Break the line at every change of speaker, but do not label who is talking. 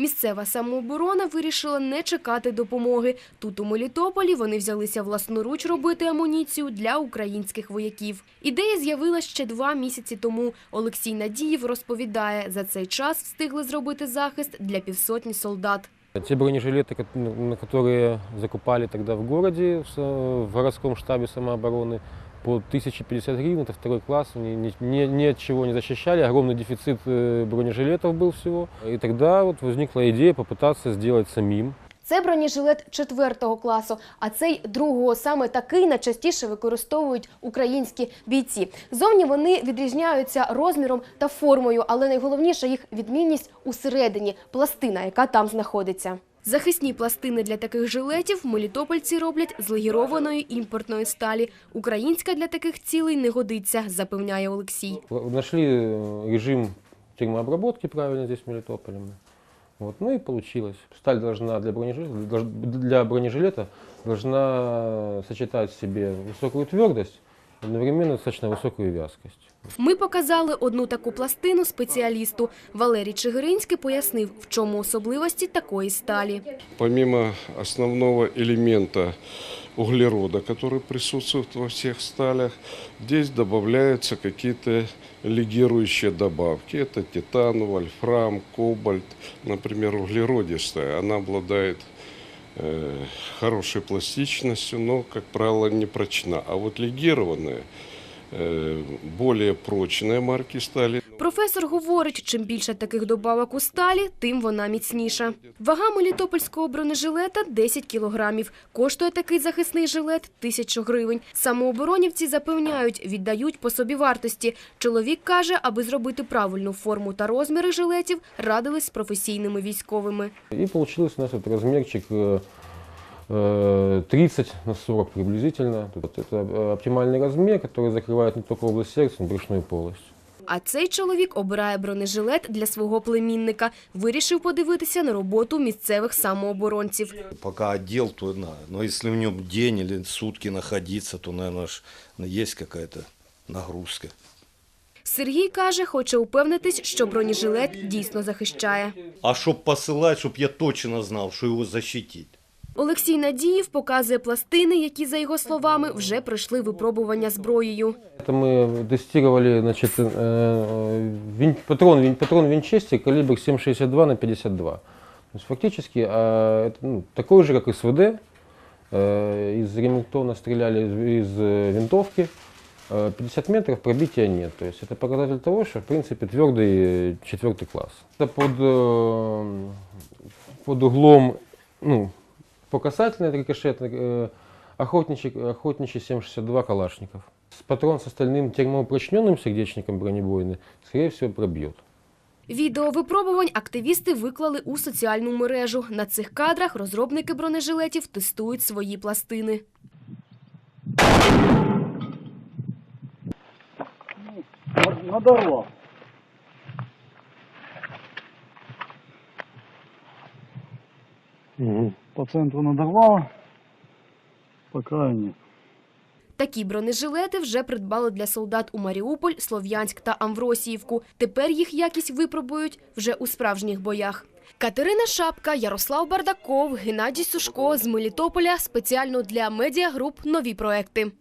Місцева самооборона вирішила не чекати допомоги. Тут у Мелітополі вони взялися власноруч робити амуніцію для українських вояків. Ідея з'явилася ще два місяці тому. Олексій Надіїв розповідає, за цей час встигли зробити захист для півсотні солдат.
Те бронежилеты, ко- на которые закупали тогда в городе, в с- в городском штабе самообороны, по 1050 гривен, это второй класс, они ни, ни- ни от чего не защищали, огромный дефицит э, бронежилетов был всего. И тогда вот возникла идея попытаться сделать самим.
це бронежилет четвертого класу, а цей другого саме такий найчастіше використовують українські бійці. Зовні вони відрізняються розміром та формою, але найголовніше їх відмінність усередині пластина, яка там знаходиться. Захисні пластини для таких жилетів мелітопольці роблять з легірованої імпортної сталі. Українська для таких цілей не годиться, запевняє Олексій.
Нашли э, режим термообработки правильно здесь в Мелитополе. мы. Вот, ну и получилось. Сталь должна для бронежилета, долж- для бронежилета должна сочетать в себе высокую твердость, одновременно достаточно высокую вязкость.
Ми показали одну таку пластину спеціалісту. Валерій Чигиринський пояснив, в чому особливості такої сталі.
Помимо основного элемента углерода, который присутствует во всех сталях, здесь добавляются какие-то легирующие добавки. Это титан, вольфрам, кобальт. Например, углеродистая. Она обладает э, хорошей пластичностью, но, как правило, не прочна. А вот легированная, э, более прочная марки стали.
Професор говорить, чим більше таких добавок у сталі, тим вона міцніша. Вага мелітопольського бронежилета 10 кілограмів. Коштує такий захисний жилет – тисячу гривень. Самооборонівці запевняють, віддають по собі вартості. Чоловік каже, аби зробити правильну форму та розміри жилетів, радились з професійними військовими.
И получился у нас вот размерчик э, э, 30 на 40 приблизительно. Вот это э, оптимальный размер, который закрывает не только область сердца, но и брюшную полость.
А цей чоловік обирає бронежилет для свого племінника. Вирішив подивитися на роботу місцевих самооборонців.
Пока отдел, то на. Но если в нем день или сутки находиться, то, наверное, есть какая-то нагрузка.
Сергій каже, хоче упевнитись, що бронежилет дійсно захищає.
А чтоб посылать, чтоб я точно знал, что его защитить.
Олексій Надіїв показує пластини, які, за його словами, вже пройшли випробування зброєю.
Это мы тестировали, значит, э, вин- патрон, вин- патрон винчестер калибр 7,62 на 52. То есть фактически а, это, ну, такой же, как СВД. Э, Из ремонтона стреляли из, из э, винтовки. Э, 50 метров пробития нет. То есть это показатель того, что, в принципе, твердый э, четвертый класс. Это под, э, под углом, ну, по касательной рикошетной, э, охотничий, охотничий 7,62 Калашников. С- Патрон с остальным термоупрочненным сердечником бронебойный, скорее всего, пробьет.
Відео випробувань активісти виклали у соціальну мережу. На цих кадрах розробники бронежилетів тестують свої пластини.
Надорвал. По центру надорвало, по краю.
Такі бронежилети вже придбали для солдат у Маріуполь, Слов'янськ та Амвросіївку. Тепер їх якість випробують вже у справжніх боях. Катерина Шапка, Ярослав Бардаков, Геннадій Сушко з Мелітополя спеціально для медіагруп нові проекти.